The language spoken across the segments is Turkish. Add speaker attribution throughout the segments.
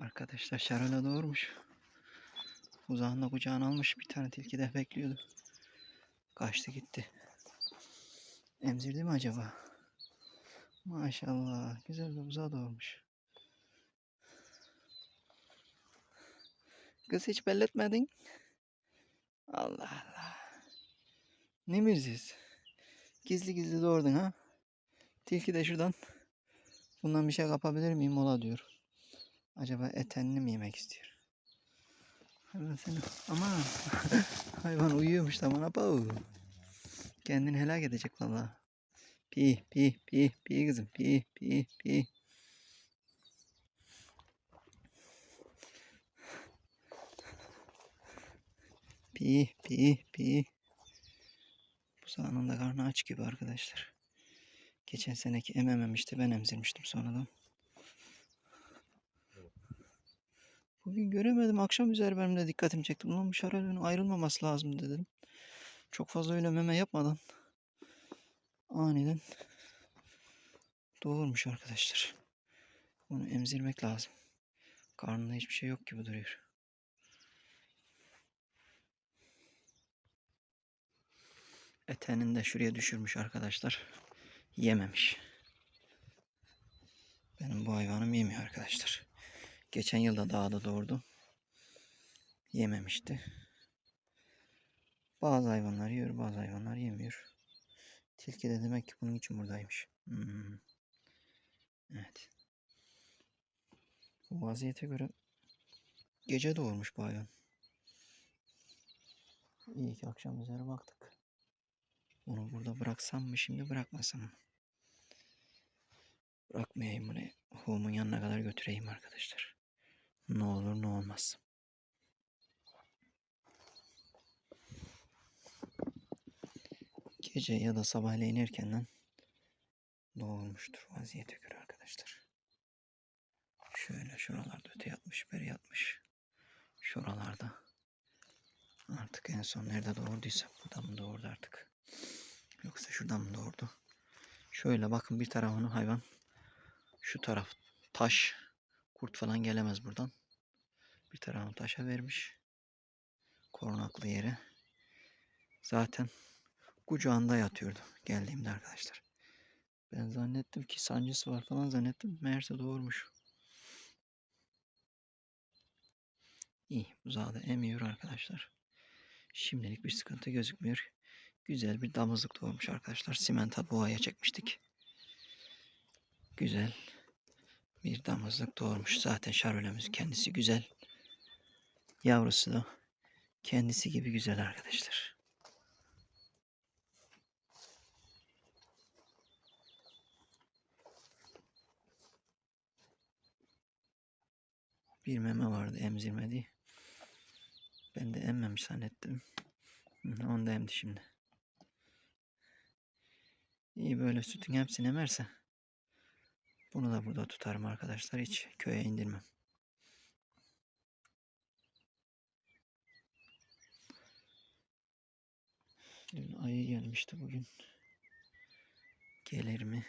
Speaker 1: Arkadaşlar şarala doğurmuş. Uzağında kucağına almış bir tane tilki de bekliyordu. Kaçtı gitti. Emzirdi mi acaba? Maşallah güzel bir buzağı doğurmuş. Kız hiç belletmedin. Allah Allah. Ne mirziz? Gizli gizli doğurdun ha? Tilki de şuradan bundan bir şey kapabilir miyim mola diyor. Acaba etenini mi yemek istiyor? Hayvan seni ama hayvan uyuyormuş tamam apa Kendini helak edecek vallahi. Pi pi pi pi kızım pi pi pi. Pi pi pi. Bu sahanın da karnı aç gibi arkadaşlar. Geçen seneki emememişti ben emzirmiştim sonradan. Bugün göremedim. Akşam üzeri benim de dikkatimi çekti. Ulan bu şarabın ayrılmaması lazım dedim. Çok fazla öyle meme yapmadan aniden doğurmuş arkadaşlar. Bunu emzirmek lazım. Karnında hiçbir şey yok gibi duruyor. Etenin de şuraya düşürmüş arkadaşlar. Yememiş. Benim bu hayvanım yemiyor arkadaşlar. Geçen yılda dağda doğurdu. Yememişti. Bazı hayvanlar yiyor, bazı hayvanlar yemiyor. Tilki de demek ki bunun için buradaymış. Hmm. Evet. Bu vaziyete göre gece doğurmuş bu hayvan. İyi ki akşam üzere baktık. Onu burada bıraksam mı şimdi bırakmasam mı? Bırakmayayım bunu. Huğumun yanına kadar götüreyim arkadaşlar. Ne olur ne olmaz. Gece ya da sabahleyin erkenden doğurmuştur vaziyete göre arkadaşlar. Şöyle şuralarda öte yatmış, beri yatmış. Şuralarda. Artık en son nerede doğurduysa buradan mı doğurdu artık. Yoksa şuradan mı doğurdu? Şöyle bakın bir tarafını hayvan şu taraf taş kurt falan gelemez buradan. Bir tarafını taşa vermiş. Korunaklı yere. Zaten kucağında yatıyordu geldiğimde arkadaşlar. Ben zannettim ki sancısı var falan zannettim. Meğerse doğurmuş. İyi buzağı da emiyor arkadaşlar. Şimdilik bir sıkıntı gözükmüyor. Güzel bir damızlık doğurmuş arkadaşlar. Simenta boğaya çekmiştik. Güzel bir damızlık doğurmuş. Zaten şarolemiz kendisi güzel. Yavrusu da kendisi gibi güzel arkadaşlar. Bir meme vardı emzirmedi. Ben de emmemiş zannettim. Onu da emdi şimdi. İyi böyle sütün hepsini emerse bunu da burada tutarım arkadaşlar. Hiç köye indirmem. Dün ayı gelmişti bugün. Gelir mi?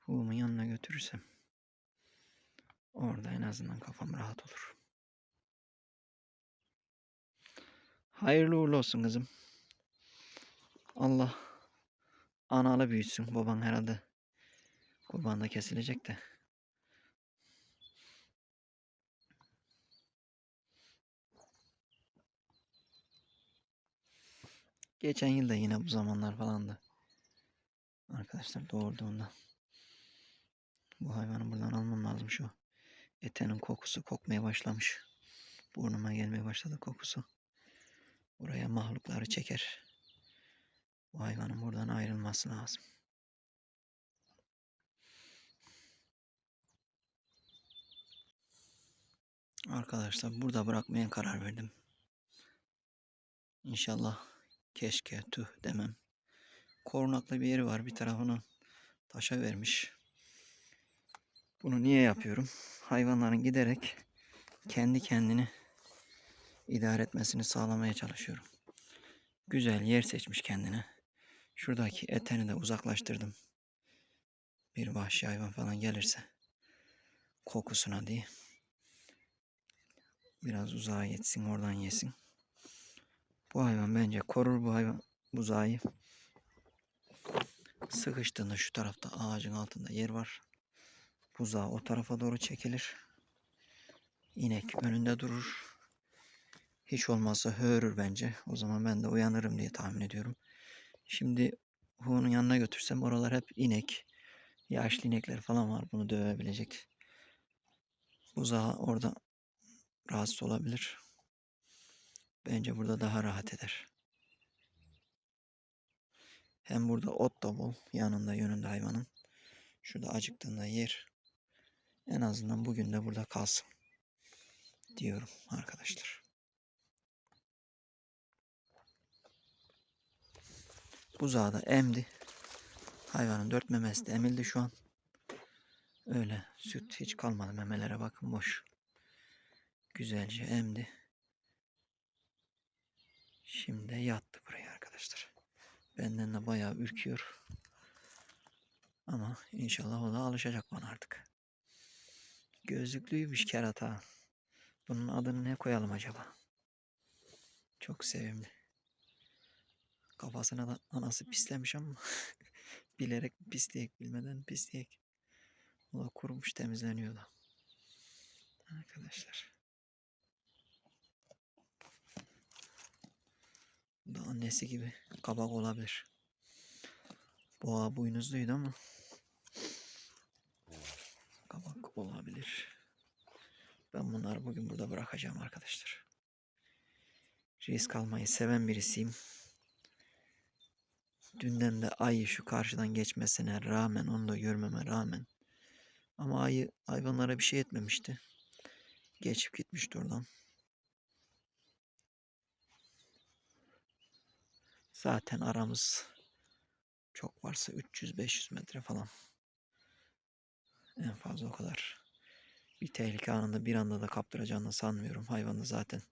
Speaker 1: Huğumun yanına götürürsem orada en azından kafam rahat olur. Hayırlı uğurlu olsun kızım. Allah analı büyütsün. Baban herhalde kurban da kesilecek de. Geçen yıl da yine bu zamanlar falandı. Arkadaşlar doğurduğunda. Bu hayvanı buradan almam lazım şu. Etenin kokusu kokmaya başlamış. Burnuma gelmeye başladı kokusu. Buraya mahlukları çeker. Bu hayvanın buradan ayrılması lazım. Arkadaşlar burada bırakmaya karar verdim. İnşallah keşke tüh demem. Korunaklı bir yeri var. Bir tarafını taşa vermiş. Bunu niye yapıyorum? Hayvanların giderek kendi kendini idare etmesini sağlamaya çalışıyorum. Güzel yer seçmiş kendine. Şuradaki eteni de uzaklaştırdım. Bir vahşi hayvan falan gelirse kokusuna diye. Biraz uzağa yetsin oradan yesin. Bu hayvan bence korur bu hayvan buzağı. Sıkıştığında şu tarafta ağacın altında yer var. Buzağı o tarafa doğru çekilir. İnek önünde durur. Hiç olmazsa höğürür bence. O zaman ben de uyanırım diye tahmin ediyorum. Şimdi Hu'nun yanına götürsem oralar hep inek. Yaşlı inekler falan var bunu dövebilecek. Buzağı orada rahatsız olabilir. Bence burada daha rahat eder. Hem burada ot da bol yanında yönünde hayvanın. Şurada acıktığında yer. En azından bugün de burada kalsın. Diyorum arkadaşlar. Buzağı da emdi. Hayvanın dört memesi de emildi şu an. Öyle süt hiç kalmadı memelere bakın boş. Güzelce emdi. Şimdi yattı buraya arkadaşlar. Benden de bayağı ürküyor. Ama inşallah o da alışacak bana artık. Gözlüklüymüş kerata. Bunun adını ne koyalım acaba? Çok sevimli. Kafasına da anası pislemiş ama bilerek pisleyek bilmeden pisleyek. O da kurumuş temizleniyor da. Arkadaşlar. Bu da annesi gibi kabak olabilir. Boğa boynuzluydu ama kabak olabilir. Ben bunları bugün burada bırakacağım arkadaşlar. Risk almayı seven birisiyim. Dünden de ayı şu karşıdan geçmesine rağmen, onu da görmeme rağmen. Ama ayı hayvanlara bir şey etmemişti. Geçip gitmişti oradan. Zaten aramız çok varsa 300-500 metre falan. En fazla o kadar. Bir tehlike anında bir anda da kaptıracağını sanmıyorum. Hayvan da zaten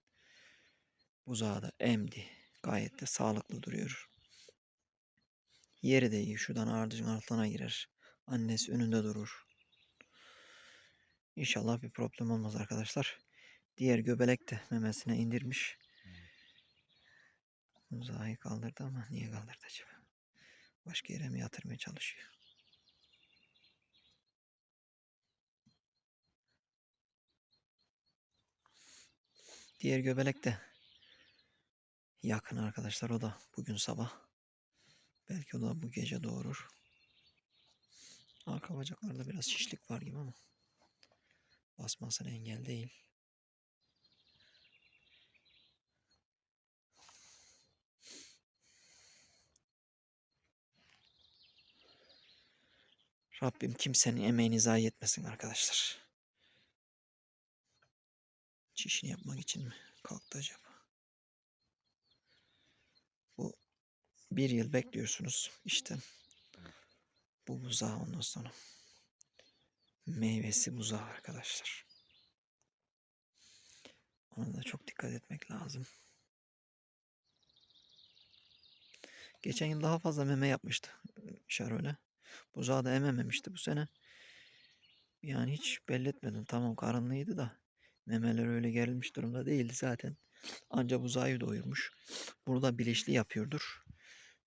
Speaker 1: buzağı da emdi. Gayet de sağlıklı duruyor. Yeri de iyi. Şuradan ağacın altına girer. Annesi önünde durur. İnşallah bir problem olmaz arkadaşlar. Diğer göbelek de memesine indirmiş. Buzağı kaldırdı ama niye kaldırdı acaba? Başka yere mi yatırmaya çalışıyor? Diğer göbelek de yakın arkadaşlar o da bugün sabah. Belki o da bu gece doğurur. Arka bacaklarda biraz şişlik var gibi ama basmasına engel değil. Rabbim kimsenin emeğini zayi etmesin arkadaşlar. Çişini yapmak için mi kalktı acaba? Bu bir yıl bekliyorsunuz işte. Bu buzağı ondan sonra. Meyvesi buzağı arkadaşlar. Ona da çok dikkat etmek lazım. Geçen yıl daha fazla meme yapmıştı Şarole. Buzağı da emememişti bu sene. Yani hiç belli etmedim. Tamam karınlıydı da memeler öyle gerilmiş durumda değildi zaten. Anca buzağı doyurmuş. Burada bilinçli yapıyordur.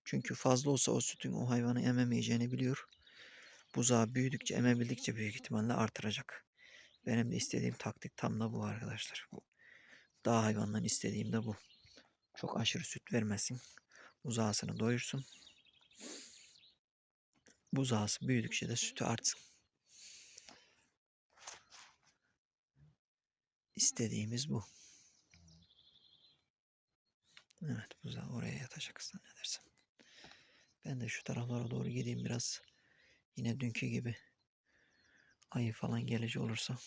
Speaker 1: Çünkü fazla olsa o sütün o hayvanı ememeyeceğini biliyor. Buzağı büyüdükçe emebildikçe büyük ihtimalle artıracak. Benim de istediğim taktik tam da bu arkadaşlar. Bu dağ hayvandan istediğim de bu. Çok aşırı süt vermesin. Buzağısını doyursun. Buzağısı büyüdükçe de sütü artsın. İstediğimiz bu. Evet buzağı oraya yatacak zannedersem. Ben de şu taraflara doğru gideyim biraz. Yine dünkü gibi ayı falan gelecek olursa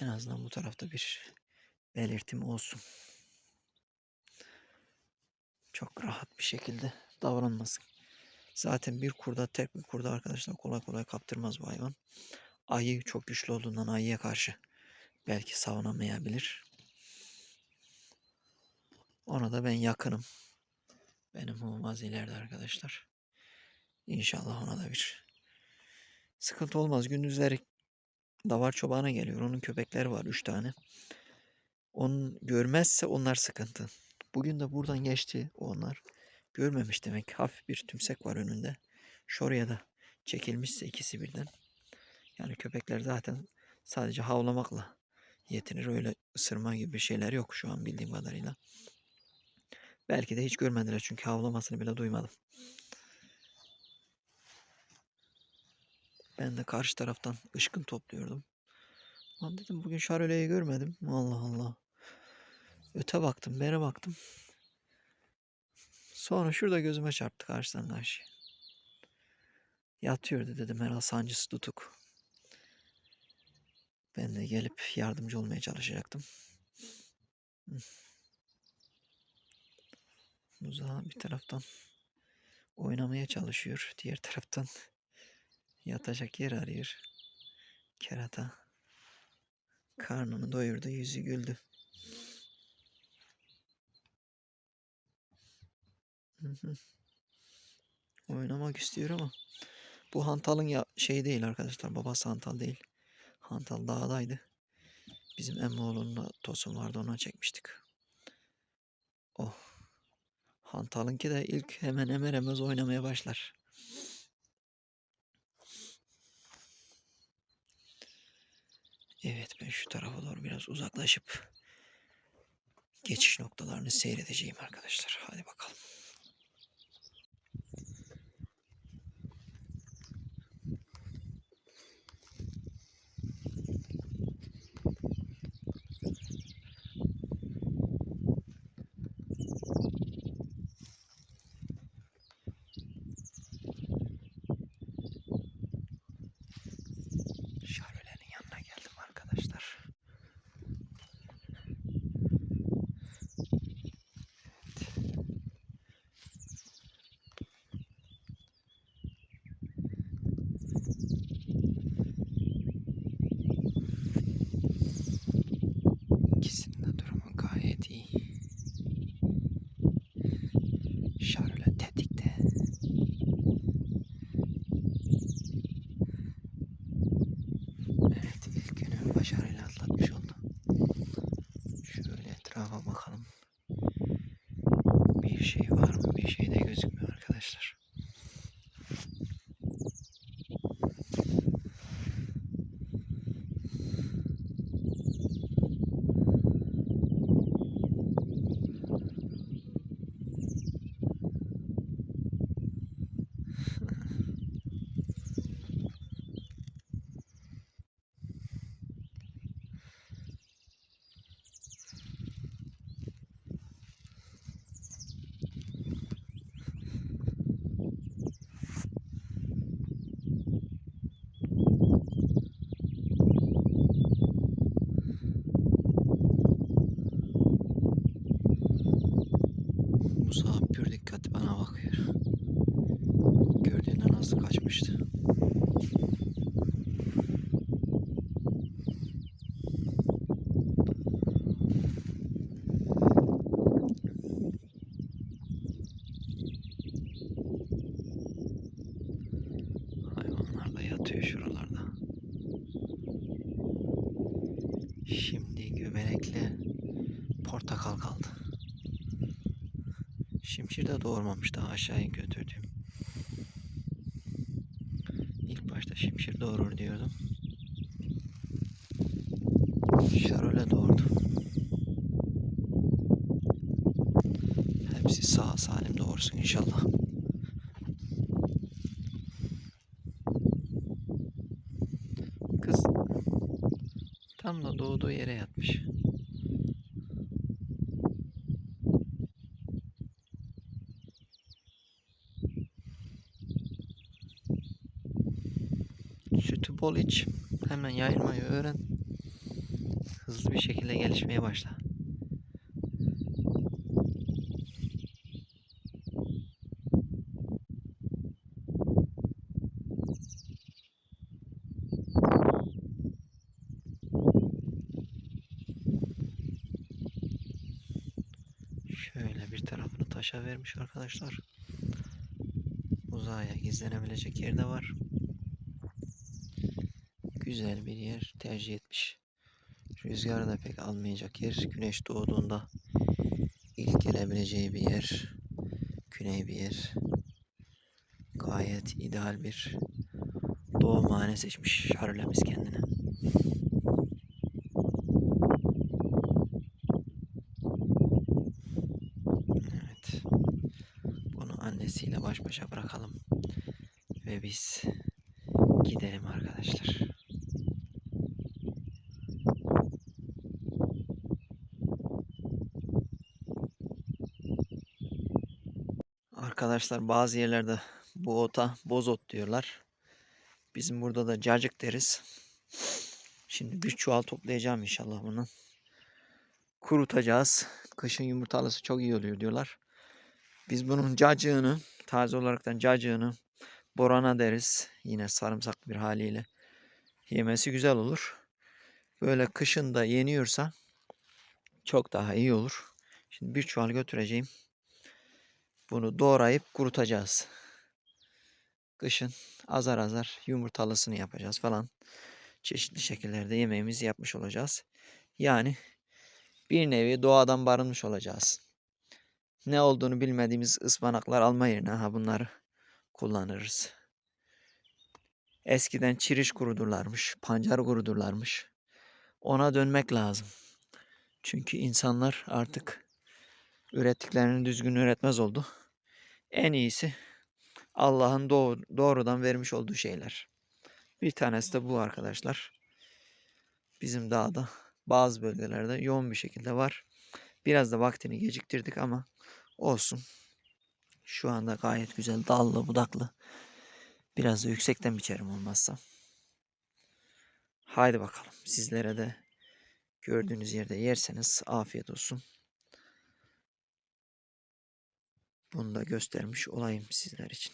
Speaker 1: en azından bu tarafta bir belirtim olsun. Çok rahat bir şekilde davranmasın. Zaten bir kurda tek bir kurda arkadaşlar kolay kolay kaptırmaz bu hayvan. Ayı çok güçlü olduğundan ayıya karşı belki savunamayabilir. Ona da ben yakınım. Benim olmaz ileride arkadaşlar. İnşallah ona da bir sıkıntı olmaz. Gündüzleri davar çobağına geliyor. Onun köpekleri var 3 tane. Onu görmezse onlar sıkıntı. Bugün de buradan geçti onlar. Görmemiş demek. Hafif bir tümsek var önünde. Şuraya da çekilmişse ikisi birden. Yani köpekler zaten sadece havlamakla yetinir. Öyle ısırma gibi şeyler yok şu an bildiğim kadarıyla. Belki de hiç görmediler çünkü havlamasını bile duymadım. Ben de karşı taraftan ışkın topluyordum. Lan dedim bugün şaröleyi görmedim. Allah Allah. Öte baktım, bere baktım. Sonra şurada gözüme çarptı karşıdan karşıya. Yatıyordu dedim herhalde sancısı tutuk. Ben de gelip yardımcı olmaya çalışacaktım. Muza bir taraftan oynamaya çalışıyor. Diğer taraftan yatacak yer arıyor. Kerata karnını doyurdu, yüzü güldü. Oynamak istiyor ama bu hantalın ya şey değil arkadaşlar. Babası hantal değil. Hantal dağdaydı. Bizim emmoğlunun tosun vardı ona çekmiştik. Oh. Hantal'ınki de ilk hemen emer emez oynamaya başlar. Evet ben şu tarafa doğru biraz uzaklaşıp geçiş noktalarını seyredeceğim arkadaşlar. Hadi bakalım. Şimdi göbenekle portakal kaldı. Şimşir de doğurmamış daha aşağıya götürdüğüm. İlk başta şimşir doğurur diyordum. Şarole doğurdu. Hepsi sağ salim doğursun inşallah. Kız tam da doğduğu yere yatmış. Sütü bol iç. Hemen yayılmayı öğren. Hızlı bir şekilde gelişmeye başla. Şöyle bir tarafını taşa vermiş arkadaşlar. Uzaya gizlenebilecek yer de var. Güzel bir yer tercih etmiş. Rüzgarı da pek almayacak yer. Güneş doğduğunda ilk gelebileceği bir yer. Güney bir yer. Gayet ideal bir doğumhane seçmiş Şarlemiz kendine. Evet. Bunu annesiyle baş başa bırakalım. Ve biz gidelim arkadaşlar. Arkadaşlar bazı yerlerde bu ota bozot diyorlar. Bizim burada da cacık deriz. Şimdi bir çuval toplayacağım inşallah bunu. Kurutacağız. Kışın yumurtalısı çok iyi oluyor diyorlar. Biz bunun cacığını, taze olaraktan cacığını borana deriz. Yine sarımsaklı bir haliyle. Yemesi güzel olur. Böyle kışın da yeniyorsa çok daha iyi olur. Şimdi bir çuval götüreceğim. Bunu doğrayıp kurutacağız. Kışın azar azar yumurtalısını yapacağız falan. Çeşitli şekillerde yemeğimizi yapmış olacağız. Yani bir nevi doğadan barınmış olacağız. Ne olduğunu bilmediğimiz ıspanaklar alma yerine ha bunları kullanırız. Eskiden çiriş kurudurlarmış, pancar kurudurlarmış. Ona dönmek lazım. Çünkü insanlar artık ürettiklerini düzgün üretmez oldu. En iyisi Allah'ın doğ- doğrudan vermiş olduğu şeyler. Bir tanesi de bu arkadaşlar. Bizim dağda bazı bölgelerde yoğun bir şekilde var. Biraz da vaktini geciktirdik ama olsun. Şu anda gayet güzel dallı budaklı. Biraz da yüksekten biçerim olmazsa. Haydi bakalım. Sizlere de gördüğünüz yerde yerseniz afiyet olsun. Bunu da göstermiş olayım sizler için.